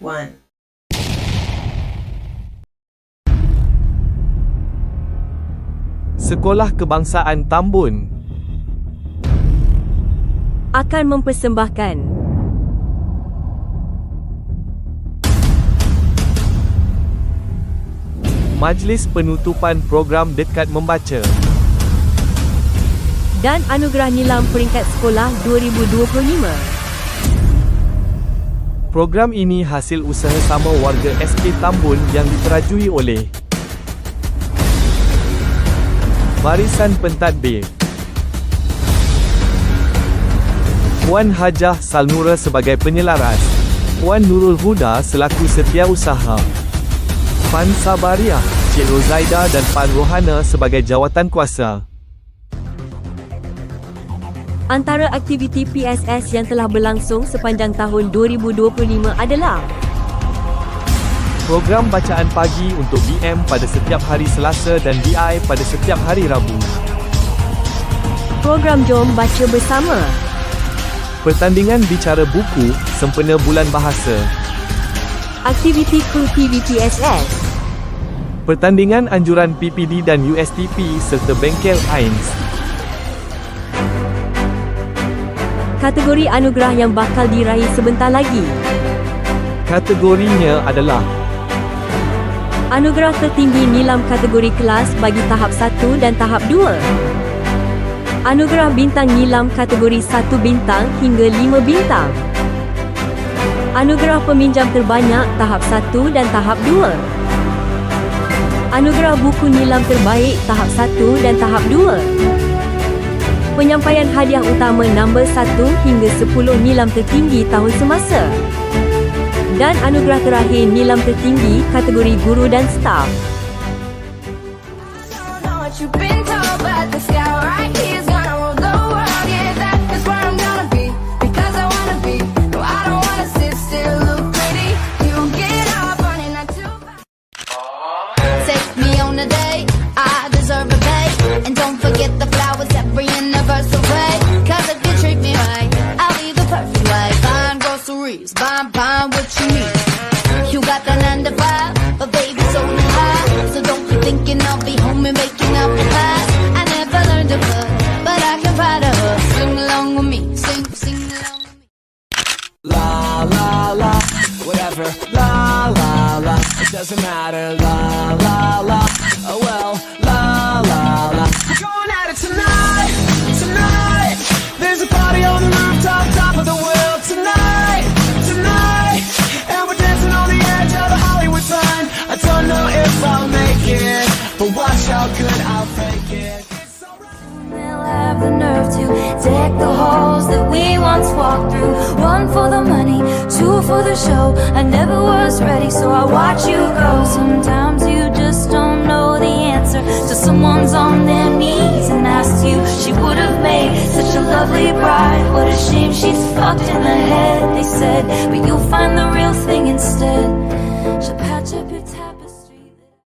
One. Sekolah Kebangsaan Tambun akan mempersembahkan Majlis Penutupan Program Dekat Membaca dan Anugerah Nilam Peringkat Sekolah 2025. Program ini hasil usaha sama warga SK Tambun yang diterajui oleh Barisan Pentadbir Puan Hajah Salnura sebagai penyelaras. Puan Nurul Huda selaku setiausaha Pan Sabariah, Cik Rozaida dan Pan Rohana sebagai jawatan kuasa Antara aktiviti PSS yang telah berlangsung sepanjang tahun 2025 adalah Program bacaan pagi untuk BM pada setiap hari Selasa dan DI pada setiap hari Rabu. program Jom Baca Bersama, Pertandingan bicara buku sempena bulan bahasa. aktiviti kru TV PSS, Pertandingan anjuran PPD dan USTP serta bengkel AINS. Kategori anugerah yang bakal diraih sebentar lagi. Kategorinya adalah Anugerah tertinggi nilam kategori kelas bagi tahap 1 dan tahap 2. Anugerah bintang nilam kategori 1 bintang hingga 5 bintang. Anugerah peminjam terbanyak tahap 1 dan tahap 2. Anugerah buku nilam terbaik tahap 1 dan tahap 2. Penyampaian hadiah utama nombor 1 hingga 10 nilam tertinggi tahun semasa dan anugerah terakhir nilam tertinggi kategori guru dan staf. But I can ride a hook. Sing along with me, sing, sing along with me. La la la, whatever. La la la, it doesn't matter. La la la, oh well. La la la, we're going at it tonight, tonight. There's a party on the rooftop, top of the world tonight, tonight. And we're dancing on the edge of the Hollywood sign. I don't know if I'll make it, but watch how good the nerve to deck the halls that we once walked through. One for the money, two for the show. I never was ready, so I watch you go. Sometimes you just don't know the answer. So someone's on their knees and asks you. She would have made such a lovely bride. What a shame she's fucked in the head, they said. But you'll find the real thing instead. She'll